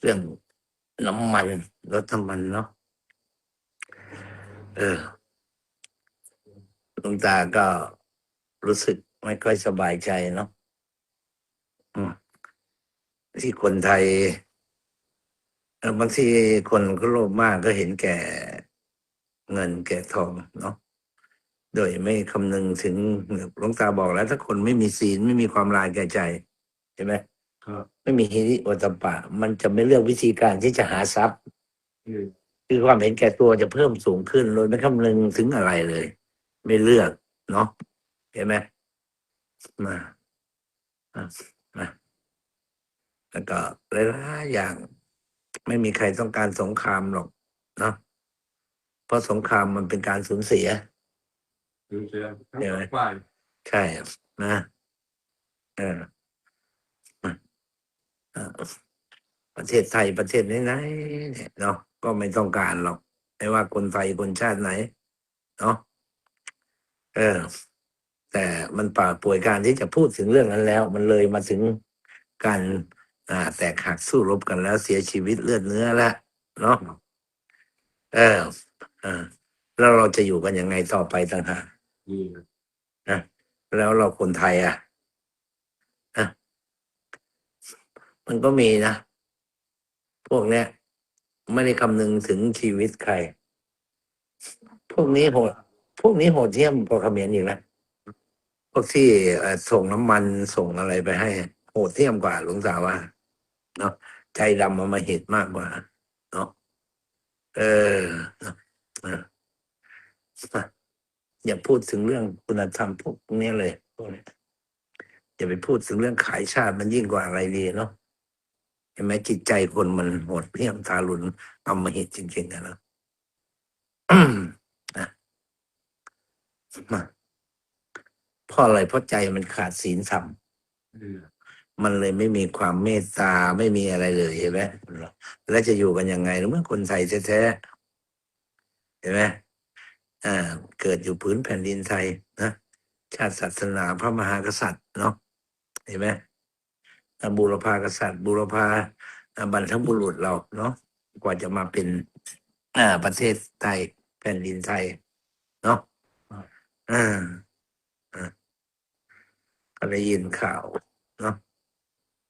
เรื่องน้ำมันรถน้ำมันเนาะเออลวงตาก็รู้สึกไม่ค่อยสบายใจเนาะที่คนไทยบางทีคนก็โลภมากก็เห็นแก่เงินแก่ทองเนาะโดยไม่คำนึงถึงหลวงตาบอกแล้ว ถ้าคนไม่มีศีลไม่มีความลายแก่ใจ ใช่ไหม ไม่มีฮิริโอตตปปะ มันจะไม่เลือกวิธีการที่จะหาทรัพย์อืมคือความเห็นแก่ตัวจะเพิ่มสูงขึ้นโดยไม่คำนึงถึงอะไรเลย ไม่เลือก เนาะเห็นไหมมาอะมาแล้วก็หลายๆอย่างไม่มีใครต้องการสงครามหรอกเนาะเพราะสงครามมันเป็นการสูญเสียดูเสียทั้งเดี๋ยวสอนะงฝ่ายใช่นะเออมาเออ ประเทศไทยประเทศไหนๆเนี่ยเนาะก็ไม่ต้องการหรอกไม่ว่าคนไทยคนชาติไหน เนาะเออ แต่มันป่าป่วยการที่จะพูดถึงเรื่องนั้นแล้ว มันเลยมาถึงการอ่าแตกหักสู้รบกันแล้วเสียชีวิตเลือดเนื้อแล้วเนาะเออเออแล้วเราจะอยู่กันยังไงต่อไปต่างหากนี่นะแล้วเราคนไทยอะนะ มันก็มีนะ พวกเนี้ย ไม่ได้คำนึงถึงชีวิตใคร พวกนี้โหด พวกนี้โหดเที่ยมกว่าเขมรอีกนะพวกที่ส่งน้ำมันส่งอะไรไปให้ โหดเที่ยมกว่าหลวงตาว่า เนาะใจดำมามาเหตุมากกว่า เนาะเออออย่าพูดถึงเรื่องคุณธรรมพวกนี้เลยพวกนี้อย่าไปพูดถึงเรื่องขายชาติมันยิ่งกว่าอะไรดีเนาะ ห็นไหมจิตใจคนมันโหดเหี้ยมทารุณอำมหิตจริงๆอะเนาะนะมาเพราะอะไรเพราะใจมันขาดศีลธรรมอืมมันเลยไม่มีความเมตตาไม่มีอะไรเลยเห็นไหมแล้วจะอยู่กันยังไงเมื่อคนไทยแท้ๆเห็นไหมอ่า เกิดอยู่พื้นแผ่นดินไทยนะชาติศาสนาพระมหากษัตริย์เนาะเห็นไหมอ่า บูรพากษัตริย์ บูรพาบรรพบุรุษเราเนาะกว่าจะมาเป็นอประเทศไทยแผ่นดินไทย เนาะอ่าอ่าก็ได้ยินข่าวเนาะ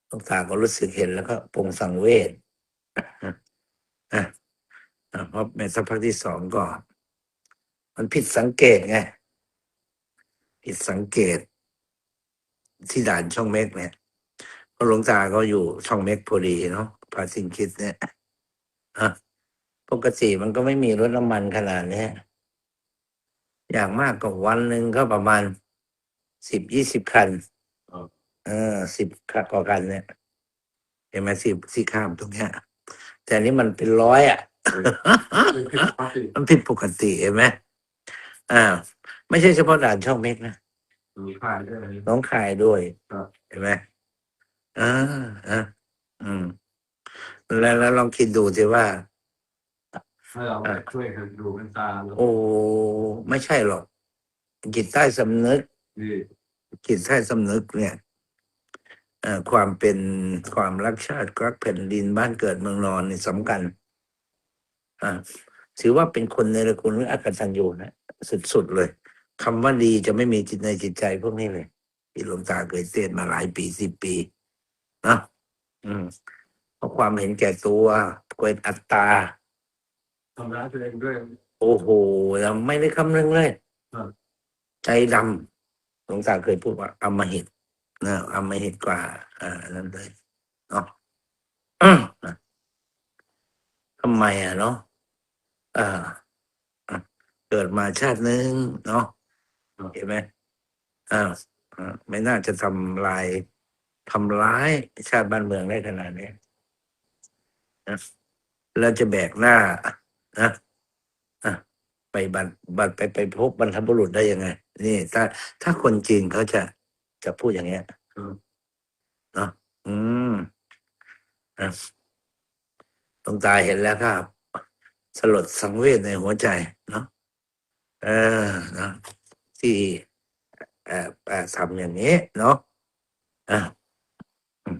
หลวงตาก็รู้สึกเห็นแล้วก็ปงสังเวชอะอะเพราะในสักพักที่สองก็มันผิดสังเกตไง ผิดสังเกตที่ด่านช่องเมกเนี่ย หลวงตาก็อยู่ช่องเมกพอดีเนาะพาสิงคิดเนี่ยอะปกติมันก็ไม่มีรถน้ำมันขนาดเนี้ยอย่างมากก็วันหนึ่งก็ประมาณสิบยี่สิบคันเออสิบคันกว่ากันเนี่ยเห็นไหมสิบที่ข้ามตรงเนี้ย แต่อันนี้มันเป็นร้อยอะเป็นผิดปกติมันผิดปกติเห็นไหมอ่า ไม่ใช่เฉพาะด่านช่องเม็กนะมีค่ายด้วยน้องคายด้วยครับเห็นไหม อ่าอ่าอืม แล้วแล้วลองคิดดูสิว่า ให้เราไปช่วยกันดูกันตาแล้วโอ้ไม่ใช่หรอก จิตใต้สำนึก นี่จิตใต้สำนึกเนี่ยเอ่อความเป็นความรักชาติรักแผ่นดินบ้านเกิดเมืองนอนนี่สำคัญอ่าถือว่าเป็นคนในระคุณหรืออักตันยูนะสุดๆเลยคำว่าดีจะไม่มีจิตในจิตใจพวกนี้เลยที่หลวงตาเคยเทศน์มาหลายปีสิบปี นะอืมเพราะความเห็นแก่ตัวเกิดอัตตาทำร้ายตัวเองด้วย โอ้โหเราไม่ได้คำนึงเลยครับใจดำหลวงตาเคยพูดว่าอำมหิตนะอำมหิตกว่า อ่านั่นเลยเนาะนะทำไมอะเนาะอ่าอะเกิดมาชาติหนึ่งเนาะเห็นไหมอ่าอ่าไม่น่าจะทำลาย ทำร้ายชาติบ้านเมืองได้ขนาดนี้นะแล้วจะแบกหน้านะอะไปบันบันไปไปพบบรรพบุรุษได้ยังไง นี่ ถ้า ถ้าคนจีนเขาจะจะพูดอย่างเงี้ยเนาะอืมอะตรงตาเห็นแล้วครับ สลดสังเวชในหัวใจ เนาะเออเนาะที่เอ่อเอ่อทำอย่างนี้ เนาะอะอื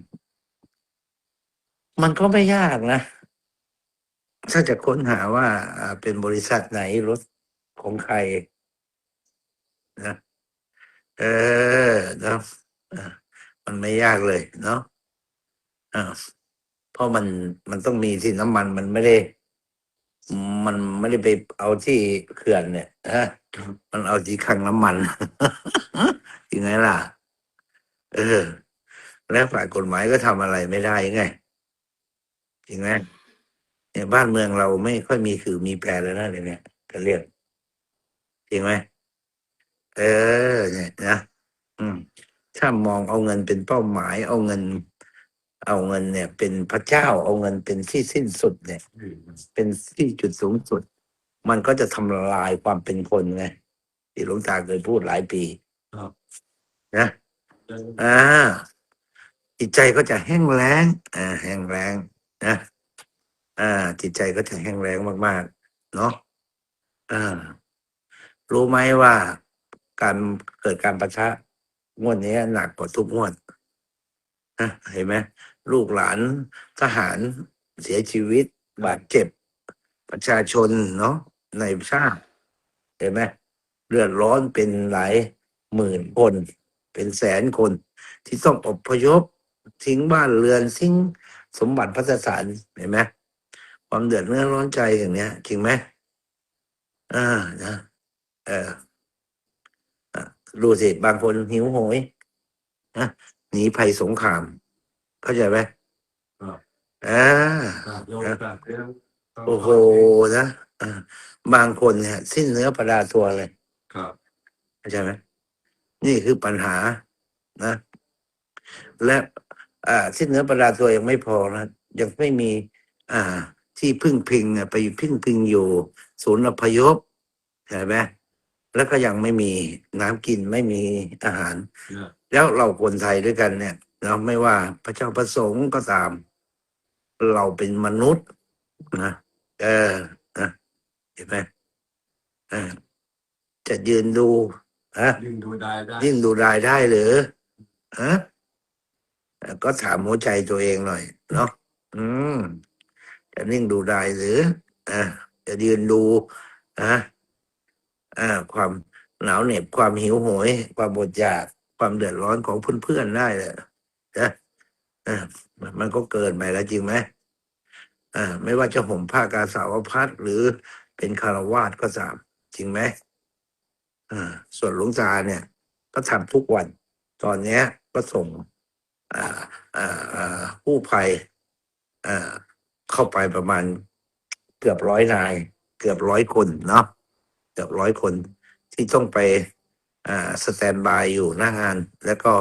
มันก็ไม่ยากนะ ถ้าจะค้นหาว่าเป็นบริษัทไหนรถของใครนะเออเนาะมันไม่ยากเลยเนาะอ่าเพราะมันมันต้องมีที่น้ำมันมันไม่ได้ มันไม่ได้ไปเอาที่เขื่อนเนี่ยฮะมันเอาที่คังน้ำมันยังไงล่ะ เออ แล้วฝ่ายกฎหมายก็ทำอะไรไม่ได้ยังไง จริงไหมเนี่ยบ้านเมืองเราไม่ค่อยมีคือมีแปรเลยนะเดี๋ยวนี้ก็เรียกจริงไหมเออ เนี่ยนะอืม ถ้ามองเอาเงินเป็นเป้าหมาย เอาเงิน เอาเงินเนี่ย เป็นพระเจ้า เอาเงินเป็นที่สิ้นสุด เนี่ยเป็นที่จุดสูงสุด มันก็จะทำลายความเป็นคนไงที่หลวงตาเคยพูดหลายปีครับนะอ่าจิตใจก็จะแห้งแล้งอ่าแห้งแล้ง นะ อ่า จิตใจก็จะแห้งแล้งมาก ๆ เนาะอ่ารู้ไหมว่าการเกิดการประทะงวดนี้หนักกว่าทุกงวดนะเห็นไหมลูกหลานทหารเสียชีวิต บาดเจ็บ ประชาชนเนาะในชาติเห็นไหมเลือดร้อนเป็นหลายหมื่นคน เป็นแสนคน ที่ต้องอพยพทิ้งบ้านเรือนทิ้ง สมบัติพัสถานเห็นไหมความเดือดเนื้อร้อนใจอย่างเนี้ย จริงไหมอ่านะเอออะดูสิบางคนหิวโหยนะหนีภัยสงคราม เข้าใจไหมครับอ่าครับโยมครับเรื่องต้องโอ้โหนะอ่าบางคนเนี่ย สิ้นเนื้อประดาตัวเลยครับเข้าใจไหมนี่คือปัญหานะ และ อ่าสิ้นเนื้อประดาตัวยังไม่พอนะยังไม่มีอ่าที่พึ่งพิงอะไปพึ่งพิงอยู่ ศูนย์อพยพเห็นไหมแล้วก็ยังไม่มีน้ำกินไม่มีอาหารเนี่ยแล้วเราคนไทยด้วยกันเนี่ยเราไม่ว่าพระเจ้าประสงค์ก็ตาม เราเป็นมนุษย์นะเออนะเห็นไหมเออจะยืนดูฮะยิ่งดูได้ได้ยิ่งดูรายได้หรือฮะเอ่อ ก็ถามหัวใจตัวเองหน่อย เนาะอืม จะนิ่งดูได้หรืออ่าจะยืนดูอะอ่า ความหนาวเหน็บความหิวโหย ความอดอยากความเดือดร้อนของเพื่อนๆได้เลยนะอ่ามันก็เกินไปแล้วจริงไหมอ่า ไม่ว่าจะห่มผ้ากาสาวพัดหรือเป็นคารวาสก็ตามจริงไหมอ่า ส่วนหลวงตาเนี่ย ก็ทำทุกวัน ตอนเนี้ยก็ส่ง ผู้ภัยอ่าเข้าไปประมาณเกือบร้อยนาย เกือบร้อยคนเนาะเกือบร้อยคนที่ต้องไปอ่าสแตนบายอยู่หน้างาน แล้วก็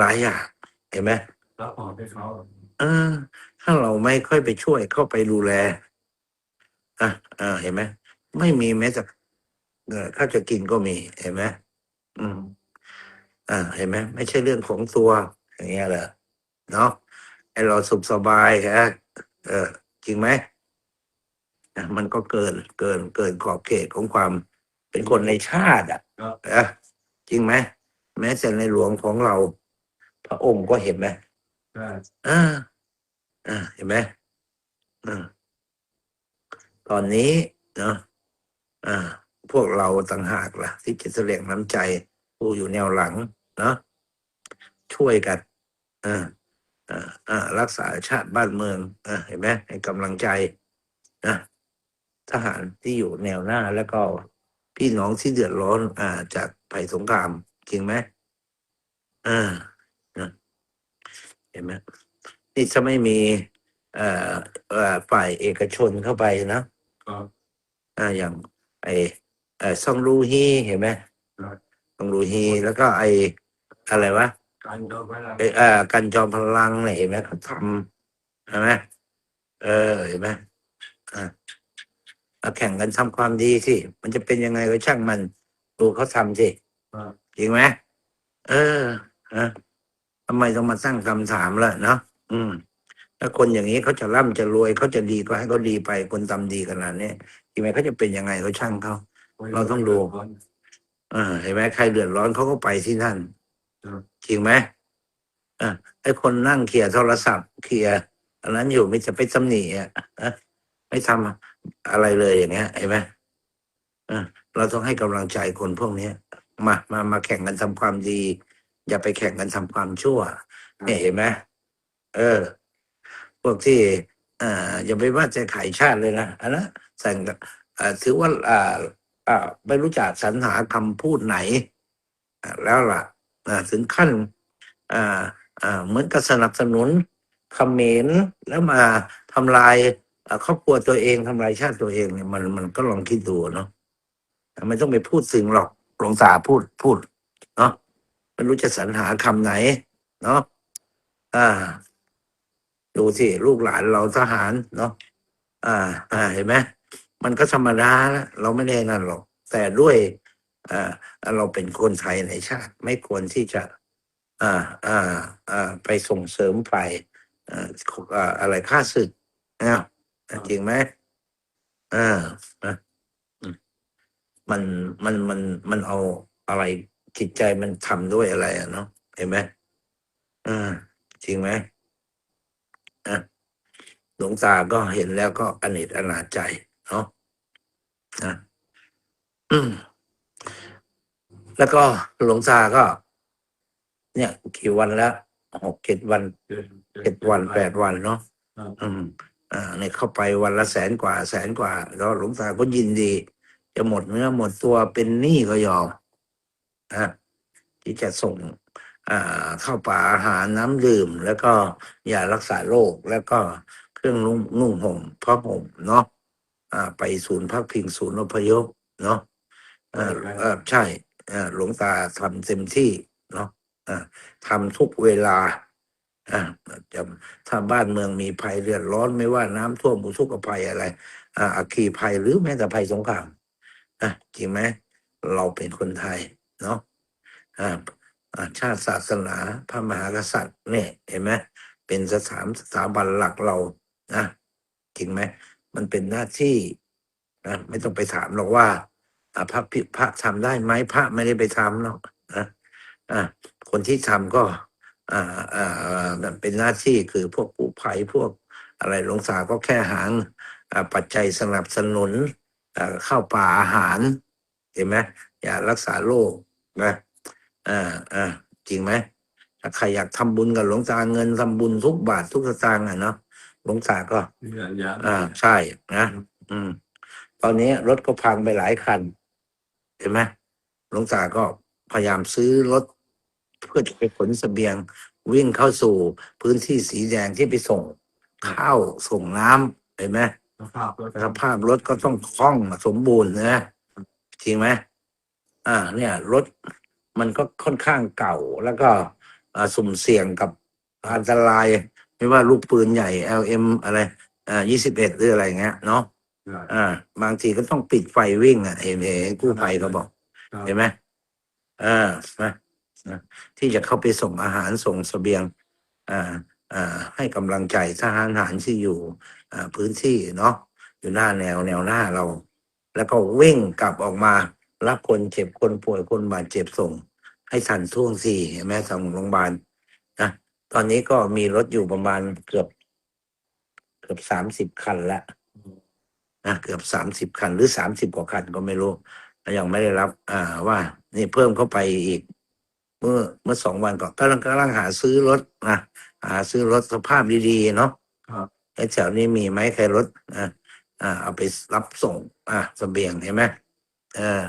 หลายๆอย่างเห็นไหมรับออกให้เขาเออ ถ้าเราไม่ค่อยไปช่วยเข้าไปดูแลอะอ่าเห็นไหมไม่มีแม้แต่เออข้าวจะกินก็มี เห็นไหมอืมอ่าเห็นไหมไม่ใช่เรื่องของตัว อย่างเงี้ยเหรอเนาะไอเราสุขสบายแค่เออ จริงไหมอะมันก็เกินเกินเกินขอบเขตของความเป็นคนในชาติ อะครับเออจริงไหมแม้แต่ในหลวงของเรา พระองค์ก็เห็นไหมใช่อ่าอ่าเห็นไหมอ่าตอนนี้เนาะอ่า พวกเราต่างหากล่ะ ที่จะแสดงน้ำใจผู้อยู่แนวหลัง เนาะ ช่วยกันอ่าอ่าอ่ารักษาชาติบ้านเมืองอ่าเห็นไหมให้กำลังใจนะทหารที่อยู่แนวหน้าแล้วก็พี่น้องที่เดือดร้อนอ่าจากภัยสงครามจริงไหมอ่านะเห็นไหมนี่จะไม่มีเอ่อเอ่อฝ่ายเอกชนเข้าไปนะครับอ่าอย่าง ไอเอ่อซองรูฮีเห็นไหมครับซองรูฮีแล้วก็ไออะไรวะ การโดนไว้แล้วไอเอ่อกันจอมพลังเนี่ยเห็นไหมเขาทำเห็นไหมเออเห็นไหมอ่าเอาแข่งกันทำความดีสิมันจะเป็นยังไงก็ช่างมันดูเขาทำสิครับจริงไหมเออฮะทำไมต้องมาสร้างคำถามล่ะเนาะอืม ถ้าคนอย่างนี้เขาจะร่ำจะรวยเขาจะดีก็ให้เขาดีไปคนทำดีขนาดนี้จริงไหมเขาจะเป็นยังไงเขาช่างเขาเราต้องดูเออเห็นไหมใครเดือดร้อนเขาก็ไปที่นั่นครับ จริงไหมอะไอ้คนนั่งเคลียร์โทรศัพท์เคลียร์อันนั้นอยู่ไม่จะไปตำหนิอะนะไม่ทำอะไรเลยอย่างเงี้ยเห็นไหมเออเราต้องให้กำลังใจคนพวกเนี้ยมามามาแข่งกันทำความดี อย่าไปแข่งกันทำความชั่วเนี่ยเห็นไหมเออ พวกที่อ่าอย่าไปว่าจะขายชาติเลยนะอันนั้นสั่งอ่าถือว่าอ่า อ่าไม่รู้จักสรรหาคำพูดไหนอ่าแล้วล่ะอ่า ถึงขั้นเหมือนกับสนับสนุนเขมรแล้วมาทำลายครอบครัวตัวเองทำลายชาติตัวเองเนี่ยมันมันก็ลองคิดดูเนาะไม่ต้องไปพูดสิ่งหรอกหลวงตาพูดพูดเนาะไม่รู้จะสรรหาคำไหน เนาะอ่า ดูสิลูกหลานเราทหารเนาะอ่า อ่าเห็นไหมมันก็ธรรมดาละเราไม่ได้นั่นหรอก แต่ด้วย เราเป็นคนไทยในชาติ ไม่ควรที่จะอ่าอ่าอ่าไปส่งเสริมฝ่ายอ่าอ่าอะไรค่าศึกนะจริงไหมอ่ามันมันมันมันเอาอะไรจิตใจมันทำด้วยอะไรอะเนาะเห็นไหมอ่าจริงไหมอะหลวงตาก็เห็นแล้วก็อเนจอนาจใจเนาะอะ แล้วก็หลวงตาก็ เนี่ยกี่วันแล้วหกเจ็ดวันเจ็ดเจ็ดวันแปดวันเนาะครับอืมอ่าเนี่ยเข้าไปวันละแสนกว่า แสนกว่า แล้วหลวงตาก็ยินดี จะหมดเนื้อหมดตัวเป็นหนี้ก็ยอมอะที่จะส่ง อ่าเข้าวปลาอาหารน้ำดื่ม แล้วก็ยารักษาโรคแล้วก็เครื่องนุ่งนุ่งห่มผ้าห่มเนาะอ่า ไปศูนย์พักพิงศูนย์อพยพเนาะอ่าเออใช่อ่า หลวงตาทำเต็มที่เนาะอ่าทำทุกเวลาจะถ้าบ้านเมืองมีภัยเรือดร้อนไม่ว่าน้ำท่วมอุทกภัยอะไรอาคคีภัยหรือแม้แต่ภัยสงครามจริงไหมเราเป็นคนไทยเนาะชาติศาสนาพระมหากษัตริย์เนี่ยเห็นไหมเป็นสถานสถาบันหลักเรานะจริงไหมมันเป็นหน้าที่นะไม่ต้องไปถามหรอกว่า พระพิพระทำได้ไหมพระไม่ได้ไปทำหรอกนะอ่าคนที่ทำก็อ่าอ่าอ่าเป็นหน้าที่คือพวกกู้ภัยพวกอะไรหลวงตาก็แค่หางอ่าปัจจัยสนับสนุนอ่าข้าวปลาอาหารเห็นไหมยารักษาโรคนะอ่าอ่าจริงไหมถ้าใครอยากทำบุญกับหลวงตาเงินทำบุญทุกบาททุกสตางค์อะเนาะหลวงตาก็ยาอ่าใช่นะ อืม ตอนนี้รถก็พังไปหลายคัน เห็นไหมหลวงตาก็พยายามซื้อรถเพื่อจะไปขนเสบียง วิ่งเข้าสู่พื้นที่สีแดงที่ไปส่งข้าวส่งน้ำเห็นไหมสภาพรถสภาพรถก็ต้องคล่องสมบูรณ์นะจริงไหมอ่า เนี่ยรถมันก็ค่อนข้างเก่าแล้วก็อ่าสุ่มเสี่ยงกับอันตราย ไม่ว่าลูกปืนใหญ่ LM อะไรอ่ายี่สิบเอ็ดหรืออะไรเงี้ยเนาะ อ่า บางทีก็ต้องปิดไฟวิ่งอะเห็นเห็นกู้ภัยเขาบอก เห็นไหมอ่านะนะที่จะเข้าไปส่งอาหารส่งเสบียง อ่า อ่า ให้กำลังใจทหารทหารที่อยู่ อ่า พื้นที่เนาะอยู่หน้าแนวแนวหน้าเรา แล้วก็วิ่งกลับออกมา รับคนเจ็บคนป่วยคนบาดเจ็บส่ง ให้ทันท่วงทีเห็นไหมทางโรงพยาบาลนะตอนนี้ก็มีรถอยู่ประมาณเกือบ เกือบสามสิบคันละ นะเกือบสามสิบคันหรือสามสิบกว่าคันก็ไม่รู้ยังไม่ได้รับอ่าว่า นี่เพิ่มเข้าไปอีก เมื่อเมื่อสองวันก่อนกำลังกำลังหาซื้อรถนะหาซื้อรถสภาพดีๆเนาะครับไอ้แถวนี้มีไหมใครรถอ่าอ่า เอาไปรับส่ง อ่าเสบียงเห็นไหมเออ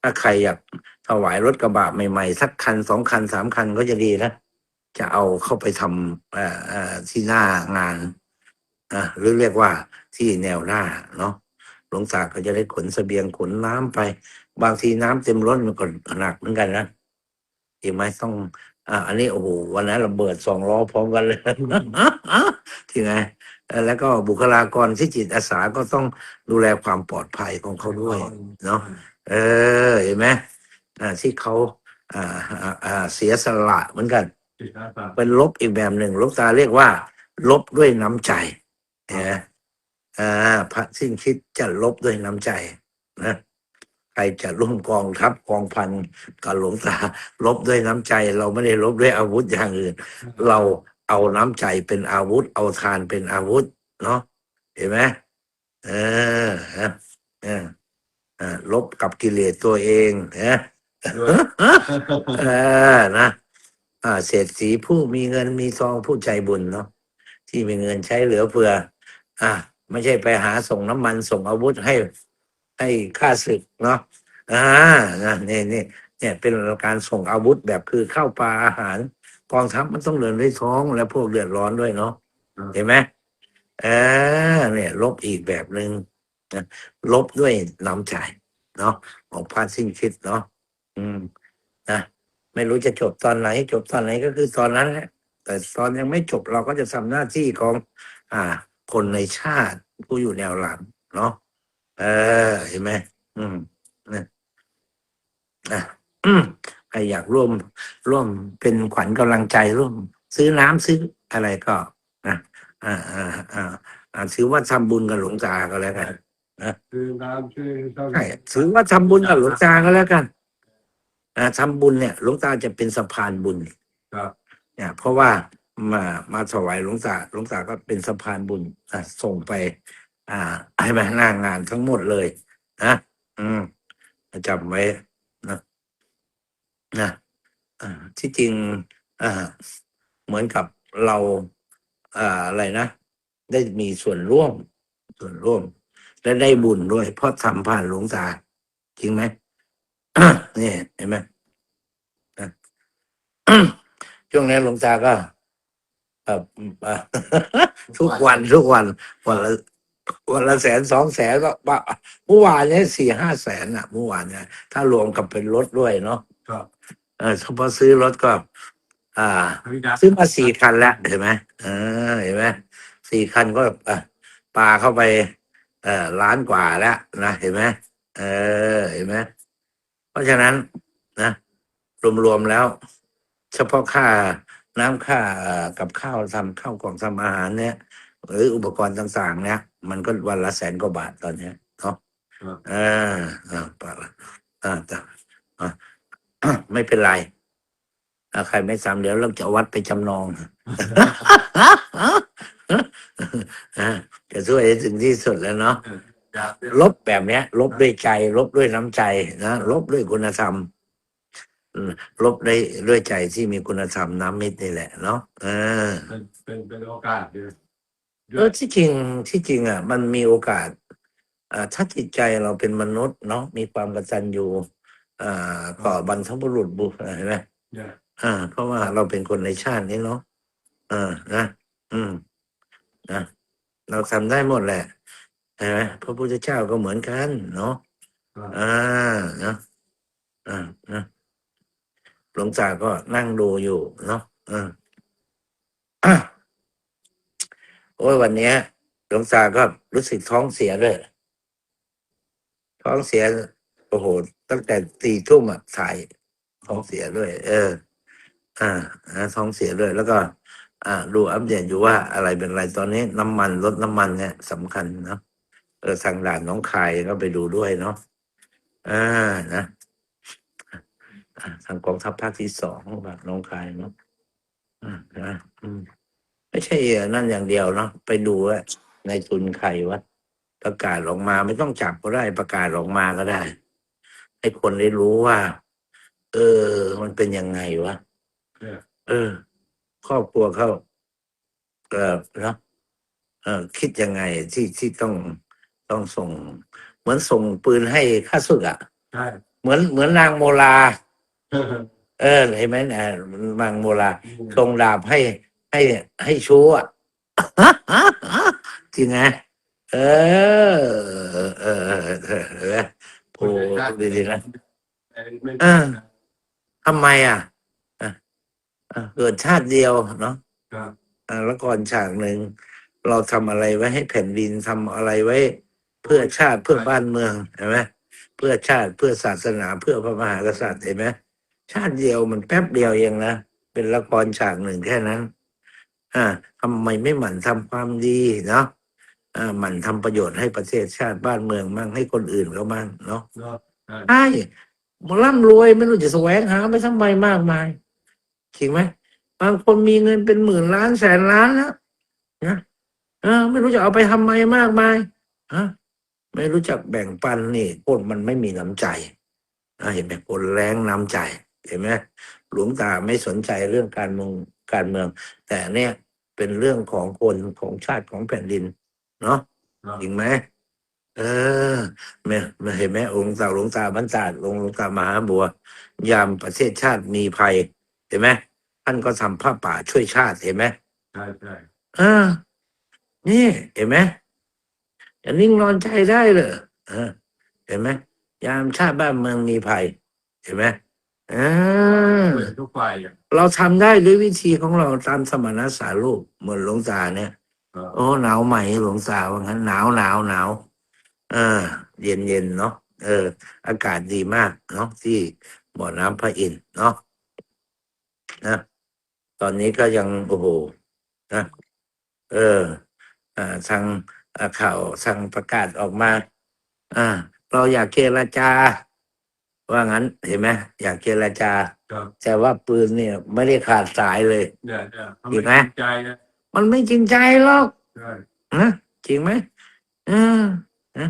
ถ้าใครอยากถวายรถกระบะใหม่ๆ สักคันสองคันสามคันก็จะดีนะจะเอาเข้าไปทำอ่าอ่าที่หน้างานอ่าหรือเรียกว่า ที่แนวหน้าเนาะหลวงตาก็จะได้ขนเสบียงขนน้ำไป บางทีน้ำเต็มรถมันก็หนักเหมือนกันนะอีกไหมต้องอ่าอันนี้โอ้โหวันนั้นระเบิดสองล้อพร้อมกันเลยที่ไงเอ่อแล้วก็บุคลากรที่จิตอาสาก็ต้องดูแลความปลอดภัยของเขาด้วย เนาะเออเห็นไหมอ่าที่เขาอ่าอ่าอ่าเสียสละเหมือนกันจิตอาสาเป็นลบอีกแบบหนึ่งหลวงตาเรียกว่า ลบด้วยน้ำใจนะ อ่าพระสิ้นคิดจะลบด้วยน้ำใจนะใครจะร่วมกองทัพกองพันกับหลวงตาลบด้วยน้ำใจ เราไม่ได้ลบด้วยอาวุธอย่างอื่น เราเอาน้ำใจเป็นอาวุธ เอาทานเป็นอาวุธ เนาะเห็นไหมเออเออลบกับกิเลสตัวเองนะเออนะอ่าเศรษฐีผู้มีเงินมีทองผู้ใจบุญเนาะที่มีเงินใช้เหลือเฟือ อ่า ไม่ใช่ไปหาส่งน้ำมันส่งอาวุธให้ให้ข้าศึกเนาะอ่านะนี่นี่เนี่ยเป็นการส่งอาวุธแบบคือข้าวปลาอาหารกองทัพมันต้องเดินด้วยท้องและพวกเดือดร้อนด้วยเนาะอืมเห็นไหมเออเนี่ยลบอีกแบบหนึ่งนะลบด้วยน้ำใจเนาะของพานสิ้นคิดเนาะอืมนะไม่รู้จะจบตอนไหน จบตอนไหนก็คือตอนนั้นแหละแต่ตอนยังไม่จบเราก็จะทำหน้าที่ของ อ่า คนในชาติผู้อยู่แนวหลังเนาะเออเห็นไหมอืมนะนะอืมใครอยากร่วมร่วมเป็นขวัญกำลังใจร่วม ซื้อน้ำซื้ออะไรก็นะอ่าอ่าอ่าอ่าถือว่าทำบุญกับหลวงตาก็แล้วกันคือน้ำชื่อต้องใช่ถือว่าทำบุญกับหลวงตาก็แล้วกันอ่าทำบุญเนี่ยหลวงตาจะเป็นสะพานบุญครับเนี่ยเพราะว่า มามาถวายหลวงตาหลวงตาก็เป็นสะพานบุญอะส่งไป อ่าให้มาหน้างานทั้งหมดเลยนะอืมจำไว้นะนะอ่าที่จริงอ่าเหมือนกับเราอ่าอะไรนะ ได้มีส่วนร่วม ส่วนร่วม และได้บุญด้วย เพราะทำผ่านหลวงตา จริงไหมนี่เห็นไหมช่วงนี้หลวงตาก็ เอ่อเอ่อทุกวันทุกวันวันละวันละแสนสองแสนก็บะเมื่อวานเนี้สี่ห้าแสนอะเมื่อวานเนี่ยถ้ารวมกับเป็นรถด้วยเนาะครับ เออเฉพาะซื้อรถก็ อ่าพี่ดาซื้อมาสี่คันแล้วเห็นไหมเออเห็นไหมสี่คันก็อะปลาเข้าไป เอ่อล้านกว่าแล้วนะเห็นไหมเออเห็นไหมเพราะฉะนั้นนะรวมๆแล้ว เฉพาะค่า น้ำค่าเอ่อกับข้าวทำข้าวกล่องทำอาหารเนี่ยหรืออุปกรณ์ต่างๆ เนี่ย มันก็วันละแสนกว่าบาทตอนเนี้ยเนาะครับอ่าอ่าปะละอ่าแต่อ่าไม่เป็นไรอ่าใครไม่ทำเดี๋ยวเราจะเอาวัดไปจำนองอ่าจะช่วยให้ถึงที่สุดแล้วเนาะอยากลบแบบเนี้ย ลบด้วยใจ ลบด้วยน้ำใจนะลบด้วยคุณธรรมอืม ลบได้ด้วยใจที่มีคุณธรรมน้ำมิตรนี่แหละเนาะเออเป็นเป็นเป็นโอกาสดีเออที่จริงที่จริงอะ มันมีโอกาสอ่าถ้าจิตใจเราเป็นมนุษย์เนาะมีความกตัญญูอ่าต่อบรรพบุรุษบุเห็นไหมเนี่ยอ่า เพราะว่าเราเป็นคนในชาตินี้เนาะเออนะอืมนะเราทำได้หมดแหละเห็นไหมพระพุทธเจ้าก็เหมือนกัน เนาะครับอ่านะอ่านะ หลวงตาก็นั่งดูอยู่เนาะอ่าอะโอ้ยวันนี้หลวงตาก็รู้สึกท้องเสียด้วยท้องเสียโอ้โหตั้งแต่ตีทุ่มอะถ่ายท้องเสียด้วย เออ อ่าท้องเสียด้วย แล้วก็ อ่า ดูอัปเดตอยู่ว่าอะไรเป็นอะไรตอนนี้ น้ำมันลดน้ำมันเนี่ยสำคัญเนาะเออทางด่านน้องคายก็ไปดูด้วยเนาะอ่านะ ทางกองทัพภาคที่สองแบบน้องคายเนาะอ่านะอืมไม่ใช่นั่นอย่างเดียวเนาะไปดูว่าในทุนใครวะประกาศออกมาไม่ต้องจับก็ได้ประกาศออกมาก็ได้ ให้คนได้รู้ว่า เออ มันเป็นยังไงวะเนี่ยเออ ครอบครัวเขาเออเนาะเออ คิดยังไงที่ที่ต้องต้องส่ง เหมือนส่งปืนให้ข้าศึกอะใช่เหมือนเหมือนนางโมลา เออเห็นไหมนะนางโมลาส่งดาบให้ ให้ให้ชู้อะจริงไงเออ เออเออเออเออเออโอ้ดีๆนะอ่าทำไมอะอะอะเกิดชาติเดียวเนาะครับอ่าแล้วก่อนฉากหนึ่งเราทำอะไรไว้ให้แผ่นดินทำอะไรไว้ เพื่อชาติเพื่อบ้านเมืองเห็นไหมเพื่อชาติเพื่อศาสนาเพื่อพระมหากษัตริย์เห็นไหม ชาติเดียวมันแป๊บเดียวเองนะ เป็นละครฉากหนึ่งแค่นั้น อ่าทำไมไม่หมั่นทำความดีเนาะอ่าหมั่นทำประโยชน์ให้ประเทศชาติบ้านเมืองมั่งให้คนอื่นเขามั่งเนาะเนาะใช่ใช่ร่ำรวยไม่รู้จะแสวงหาไปทำไมมากมายจริงไหมบางคนมีเงินเป็นหมื่นล้านแสนล้านแล้วนะเออ ไม่รู้จะเอาไปทำไมมากมายฮะไม่รู้จักแบ่งปันนี่คนมันไม่มีน้ำใจอะเห็นไหมคนแรงน้ำใจ เห็นไหมหลวงตาไม่สนใจเรื่องการเมืองการเมือง แต่เนี่ยเป็นเรื่องของคนของชาติของแผ่นดิน เนาะครับจริงไหมเออแม่แม่เห็นไหมองค์เต่าหลวงตาบรรดาหลวงหลวงตามหาบัว ยามประเทศชาติมีภัย เห็นไหมท่านก็ทำผ้าป่าช่วยชาติเห็นไหมใช่ใช่อ่านี่ เห็นไหมอย่านิ่งนอนใจได้เลยเออเห็นไหมยามชาติบ้านเมืองมีภัย เห็นไหม อ่าเปิดทุกฝ่ายอะเราทำได้ด้วยวิธีของเราตามสมณสารูปเหมือนหลวงตาเนี่ยครับโอ้หนาวไหมหลวงตาว่างั้นหนาวหนาวหนาวเออ เย็นเย็นเนาะเออ อากาศดีมากเนาะที่บ่อน้ำพระอินทร์เนาะนะตอนนี้ก็ยังโอ้โหนะเอออ่าทางอ่าข่าวทางประกาศออกมา อ่า เราอยากเจรจา ว่างั้นเห็นไหมอยากเจรจา ครับแต่ว่าปืนเนี่ย ไม่ได้ขาดสายเลย เนี่ยเนี่ยทำอีกไหมให้ใจนะมันไม่จริงใจหรอกใช่นะจริงไหมเออนะ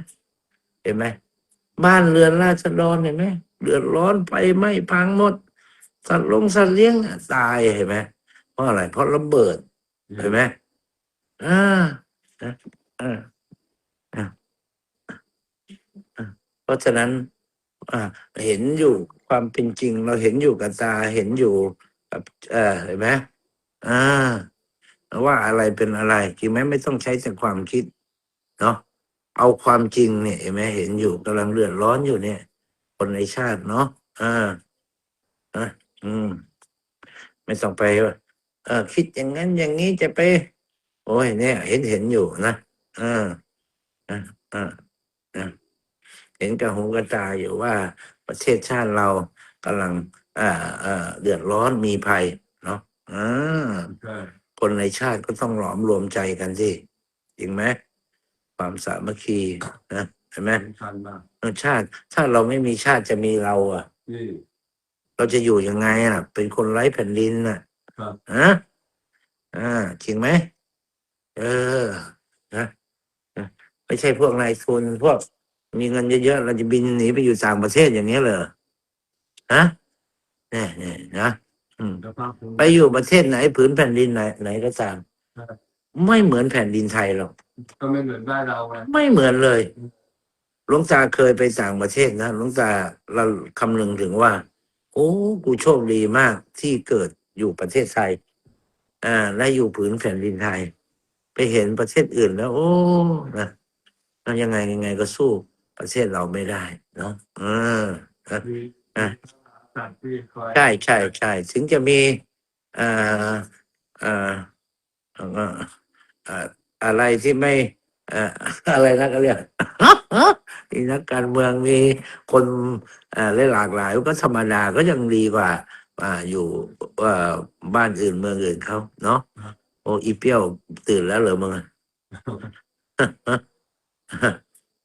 เห็นไหมบ้านเรือนราษฎรเห็นไหมเดือดร้อนไฟไหม้พังหมด สัตว์ลงสัตว์เลี้ยงอะตายเห็นไหมเพราะอะไร เพราะระเบิดเห็นไหมอ่านะอ่าอ่าอ่าเพราะฉะนั้นอ่า เห็นอยู่ความเป็นจริง เราเห็นอยู่กับตาเห็นอยู่กับเออเห็นไหมอ่าว่าอะไรเป็นอะไรจริงไหมไม่ต้องใช้แต่ความคิด เนาะเอาความจริงเนี่ยเห็นไหมเห็นอยู่กำลังเดือดร้อนอยู่เนี่ย คนในชาติเนาะอ่าอะอืม ไม่ต้องไปว่าเออคิดอย่างนั้นอย่างนี้จะไป โอ้ยเนี่ย เห็นเห็นอยู่นะอ่าอ่าอ่า เห็นกับหูกับตาอยู่ว่าประเทศชาติเรากำลังอ่าอ่าเดือดร้อนมีภัยเนาะอ่าใช่คนในชาติก็ต้องหลอมรวมใจกันสิจริงไหมความสามัคคีนะเห็นไหมสำคัญมากเออชาติ ถ้าเราไม่มีชาติจะมีเรา อะนี่เราจะอยู่ยังไงอะ เป็นคนไร้แผ่นดินน่ะครับฮะอ่าจริงไหมเออนะนะไม่ใช่พวกนายทุนพวก มีเงินเยอะๆเราจะบินหนีไปอยู่ต่างประเทศอย่างนี้ยเหรอฮะเนี่ยเนี่ยนะอืมแล้วภาคภูมิไปอยู่ประเทศไหนผืนแผ่นดินไหนไหนก็ตามครับไม่เหมือนแผ่นดินไทยหรอกก็ไม่เหมือนบ้านเราไงไม่เหมือนเลยหลวงตาเคยไปต่างประเทศนะหลวงตาเราคำนึงถึงว่า โอ้กูโชคดีมากที่เกิดอยู่ประเทศไทย อ่า และอยู่ผืนแผ่นดินไทย ไปเห็นประเทศอื่นแล้ว โอ้นะแล้วยังไงยังไงก็สู้ ประเทศเราไม่ได้เนาะเออมีอะสัตว์ที่คอยใช่ใช่ใช่ถึงจะมีเอ่อเอ่อเอ่อเอ่ออะไรที่ไม่เอ่ออะไรนะก็เรียกมีนักการเมืองมีคนเอ่อหลากหลายก็ธรรมดาก็ยังดีกว่าอ่าอยู่เอ่อบ้านอื่นเมืองอื่นเขาเนาะโอ้อีเปี้ยวตื่นแล้วเหรอมึง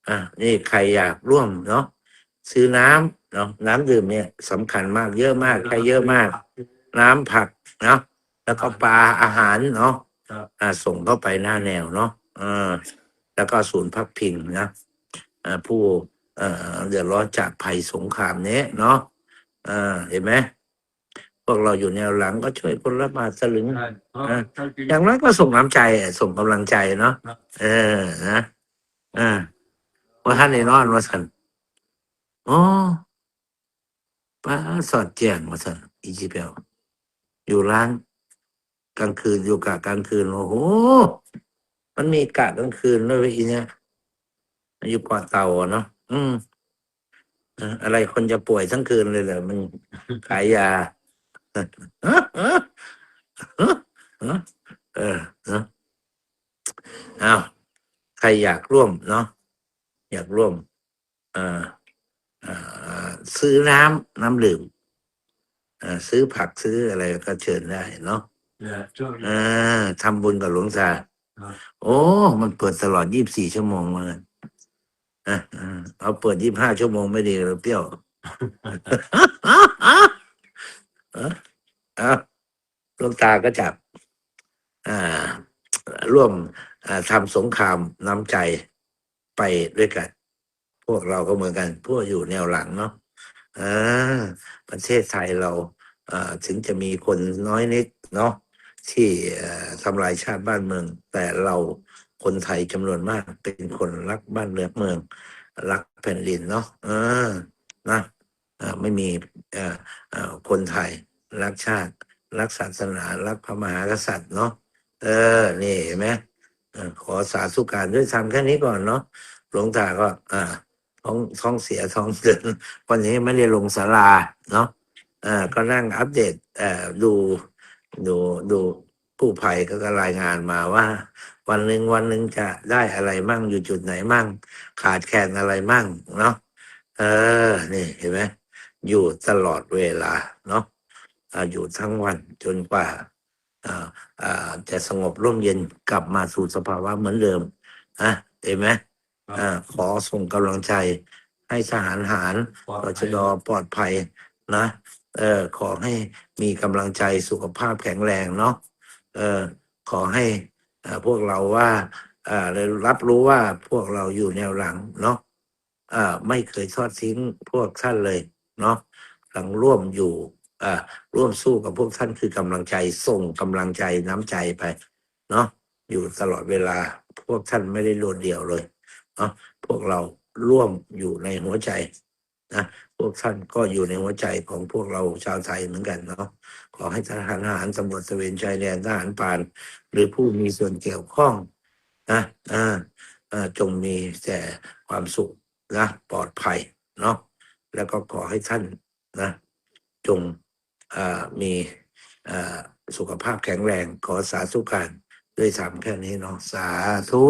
อะอะนี่ใครอยากร่วมเนาะซื้อน้ำเนาะน้ำดื่มเนี่ยสำคัญมากเยอะมากใช้เยอะมาก น้ำผักเนาะแล้วก็ปลาอาหารเนาะครับอ่าส่งเข้าไปหน้าแนวเนาะเออแล้วก็ศูนย์พักพิงนะอ่าผู้เอ่อเดือดร้อนจากภัยสงครามเนี้ยเนาะอ่าเห็นไหมพวกเราอยู่แนวหลังก็ช่วยคนละบาทสลึงใช่เพราะอะถ้ากินอย่างน้อยก็ส่งน้ำใจอะส่งกำลังใจเนาะครับเออนะอ่า ว่าท่านในนอนว่าสันอ๋อป้าสอดแจ้งว่าสันอีจีเปลอยู่ร้านกลางคืนอยู่กะกลางคืนโอ้โหมันมีกะกลางคืนด้วยเวยอีเนี่ยอยู่เกาะเต่าเนาะอืมเอ่ออะไรคนจะป่วยทั้งคืนเลยเหรอมันขายยาเออเนาะอ้าวใครอยากร่วมเนาะ อยากร่วมเอ่อเอ่อซื้อน้ำน้ำดื่มเอ่อซื้อผักซื้ออะไรก็เชิญได้เนาะเนี่ยช่วงเออทำบุญกับหลวงตาครับโอ้ มันเปิดตลอดยี่บสี่ชั่วโมงเลยอะอะเอาเปิดยี่บห้าชั่วโมงไม่ดีหรือเปรี้ยวเอ้าหลวงตาก็จะอ่าร่วมอ่าทำสงครามน้ำใจ ไปด้วยกัน พวกเราก็เหมือนกัน พวกอยู่แนวหลังเนาะอ่าประเทศไทยเราอถึงจะมีคนน้อยนิดเนาะที่ทำลายชาติบ้านเมือง แต่เราคนไทยจำนวนมากเป็นคนรักบ้านเรือนเมือง รักแผ่นดินเนาะอ่านะไม่มีคนไทยรักชาติ รักศาสนา รักพระมหากษัตริย์เนาะเออ นี่เห็นไหม ขอสาธุการด้วยทำแค่นี้ก่อนเนาะหลวงตาก็ อ่า ท้องท้องเสียท้องเดินวันนี้ไม่ได้ลงศาลาเนาะอ่าก็นั่งอัปเดตเอ่อดูดูดูผู้ภัยก็รายงานมาว่า วันหนึ่งวันหนึ่งจะได้อะไรมั่งอยู่จุดไหนมั่ง ขาดแคลนอะไรมั่งเนาะเออ นี่เห็นไหมอยู่ตลอดเวลาเนาะออยู่ทั้งวันจนกว่า จะสงบร่มเย็นกลับมาสู่สภาวะเหมือนเดิมอะเห็นไหมอ่าขอส่งกำลังใจให้ทหารหารปลอดตภัชยดปลอดภัยนะเออขอให้มีกำลังใจสุขภาพแข็งแรงเนาะเออขอให้อ่าพวกเราว่าอ่าได้รับรู้ว่าพวกเราอยู่แนวหลังเนาะอ่าไม่เคยทอดทิ้งพวกท่านเลยเนาะหลังร่วมอยู่อ่า ร่วมสู้กับพวกท่านคือกำลังใจส่งกำลังใจน้ำใจไปเนาะอยู่ตลอดเวลาพวกท่านไม่ได้โดดเดี่ยวเลยเนาะพวกเราร่วมอยู่ในหัวใจนะพวกท่านก็อยู่ในหัวใจของพวกเราชาวไทยเหมือนกันเนาะขอให้ทหารทหารตำรวจตะเวนชายแดนทหารป่าน หรือผู้มีส่วนเกี่ยวข้องนะอ่าจงมีแต่ความสุขนะปลอดภัยเนาะแล้วก็ขอให้ท่านนะ จง มีสุขภาพแข็งแรงขอสาธุการด้วยสามแค่นี้เนาะสาธุ